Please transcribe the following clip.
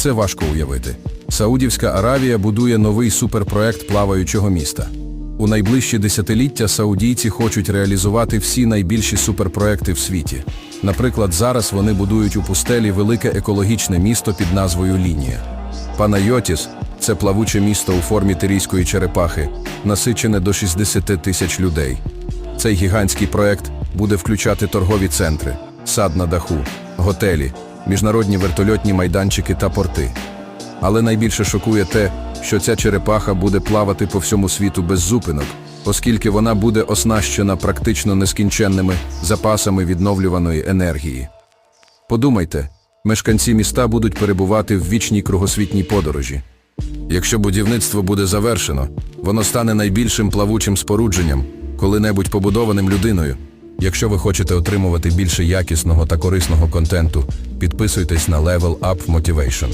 Це важко уявити. Саудівська Аравія будує новий суперпроект плаваючого міста. У найближчі десятиліття саудійці хочуть реалізувати всі найбільші суперпроекти в світі. Наприклад, зараз вони будують у пустелі велике екологічне місто під назвою Лінія. Панайотіс це плавуче місто у формі тирійської черепахи, насичене до 60 тисяч людей. Цей гігантський проект буде включати торгові центри, сад на даху, готелі, міжнародні вертольотні майданчики та порти. Але найбільше шокує те, що ця черепаха буде плавати по всьому світу без зупинок, оскільки вона буде оснащена практично нескінченними запасами відновлюваної енергії. Подумайте, мешканці міста будуть перебувати в вічній кругосвітній подорожі. Якщо будівництво буде завершено, воно стане найбільшим плавучим спорудженням, коли-небудь побудованим людиною. Якщо ви хочете отримувати більше якісного та корисного контенту, підписуйтесь на Level Up Motivation.